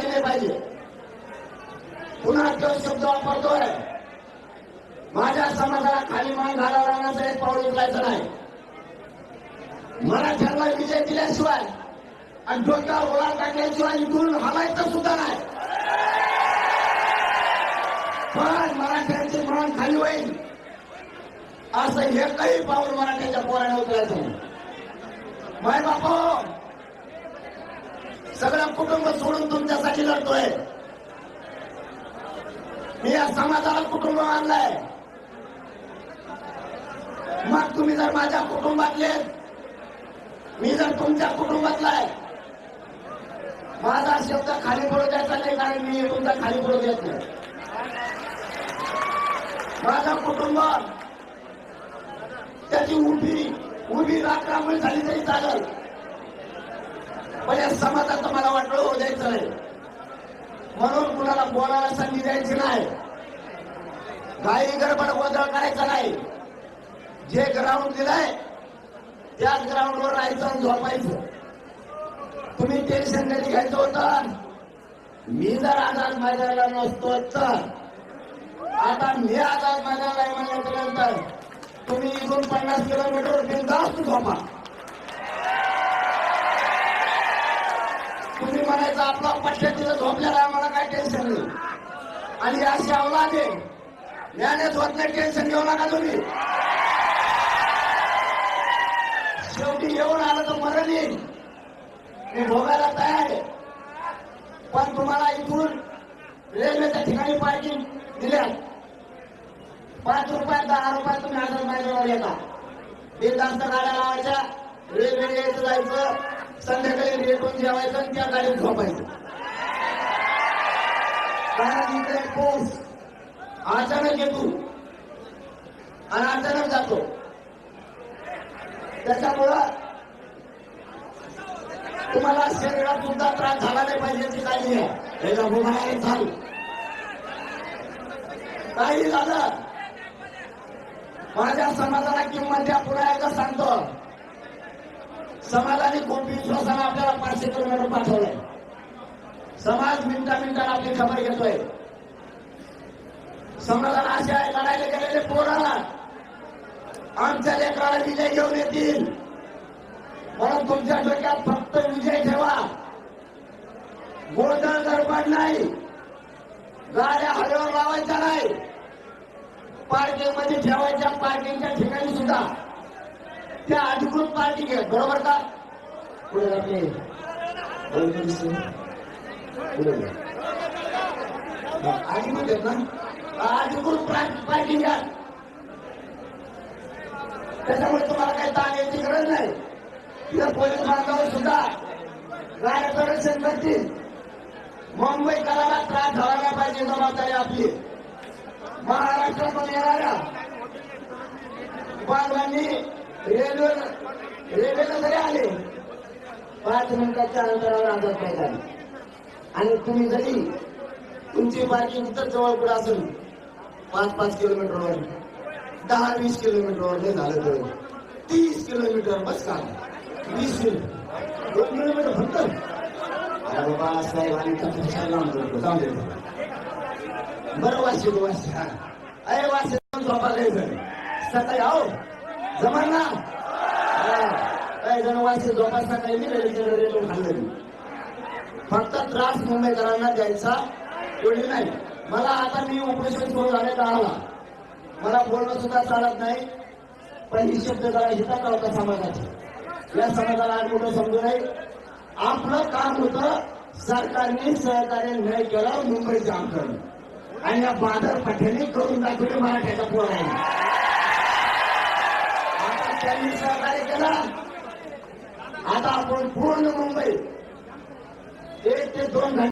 काही पाहिजे. पुन्हा तो शब्द वापरतोय. माझ्या समाजाला खाली मान घालायला राहण्याचं एक पाऊल उचलायचं नाही. मराठ्यांना विजय दिल्याशिवाय आणि डोक्या ओळा टाकल्याशिवाय इथून हलायचं सुद्धा नाही. पण मराठ्यांचे मान खाली होईल. असं हे काही पाऊल मराठ्याच्या पोराने उचलायचं नाही. माय बापो! सगळं कुटुंब सोडून तुमच्यासाठी लढतोय. मी या समाजाला कुटुंब मानलंय. मग तुम्ही जर माझ्या कुटुंबातले मी जर तुमच्या कुटुंबातला आहे माझा शब्द खाली पडू द्यायचा नाही कारण मी तुमचा खाली पडू देत नाही. माझं कुटुंब त्याची उभी उभी रात्रामुळे झाली तरी चालेल. पण या समाजाचं मला वाटलं होऊ द्यायचं नाही. म्हणून कुणाला बोलायला संधी द्यायची नाही. काही गडबड गोंधळ करायचा नाही. जे ग्राउंड दिलंय त्याच ग्राउंडवर राहायचं आणि झोपायचं. तुम्ही टेन्शन कधी घ्यायचं होतं? मी जर आझाद मैदानाला नसतो तर. आता मी आझाद मैदानाला आहे तुम्ही इथून पन्नास किलोमीटर असतो झोपा. माझा आपला आपला तिथं झोपलेला आम्हाला काय टेन्शन नाही. आणि अशी अवलादे ज्ञानेच होत नाही टेन्शन घेऊ नका तुम्ही. शेवटी येऊन आलं तर मरण येईल. मी भोगायला तयार आहे. पण तुम्हाला इथून रेल्वेच्या ठिकाणी पार्किंग दिल्या. पाच रुपयात दहा रुपयात तुम्ही हजार मैदानावर येता. बिनधास्त गाड्या लावायच्या. रेल्वेने यायचं जायचं. संध्याकाळी रेटून जेवायचं आणि त्या गाडीत झोपायचं. कारण इकडे अचानक येतो आणि अचानक जातो. त्याच्यामुळं तुम्हाला शरीरात सुद्धा त्रास झाला नाही पाहिजे ती काळजी आहे त्याच्या झालं काही झालं. माझ्या समाजाला किंमत द्या पुन्हा समाजाने खूप विश्वासानं आपल्याला पाचशे किलोमीटर पाठवलंय. समाज मिनटा मिनटाला आपली खबर घेतोय. समाजाला असे आहे लढायला गेलेले पोराला आमच्या लेकराला विजय घेऊन येतील. म्हणून तुमच्या डोक्यात फक्त विजय ठेवा. गोंधळ गडबड नाही. गाड्या हवेवर लावायच्या नाही. पार्किंगमध्ये ठेवायच्या पार्किंगच्या ठिकाणी सुद्धा. त्या अधिकृत पार्किंग आहे बरोबर का? पुढे जा. अधिकृत आहेत ना? अधिकृत पार्किंग आहे त्याच्यामुळे तुम्हाला काही ताण यायची गरज नाही. तिथं पोलीस बांधव सुद्धा गाड्याचं रक्षण करतील. मुंबईकराला त्रास झाला पाहिजे जबाबदारी आपली. महाराष्ट्रामध्ये येणाऱ्या बांधवांनी रेल्वे रेल्वेला जरी आले. पाच मिनिटाच्या अंतरावर आझाद झाले. आणि तुम्ही जरी तुमची पार्किंग इतर जवळ पुढे असेल पाच पाच किलोमीटरवर दहा वीस किलोमीटरवर नाही झालं तर तीस किलोमीटर बस का वीस दोन किलोमीटर फक्त. अरे बाबा साहेब आणि तुमचं विचार लावून देतो, जाऊ दे. बरं वाशी वाशी. अरे वाशी झोपा सकाळी आहो. जमा ना काही जण वाशी झोपा काही मी रेल्वे रेल्वे फक्त त्रास मुंबईकरांना द्यायचा एवढी नाही मला आता मी ऑपरेशन फोन झाले आला मला बोलणं सुद्धा चालत नाही पण ही शब्द जरा हिता होता समाजाची या समाजाला आज मोठं समजू नये आपलं काम होतं सरकारने सहकार्य नाही केलं मुंबई जाम करणं आणि या बाजार पठ्याने करून दाखवले मराठ्याचा पोर आहे त्यांनी सहकार्य केला आता आपण पूर्ण मुंबई एक ते दोन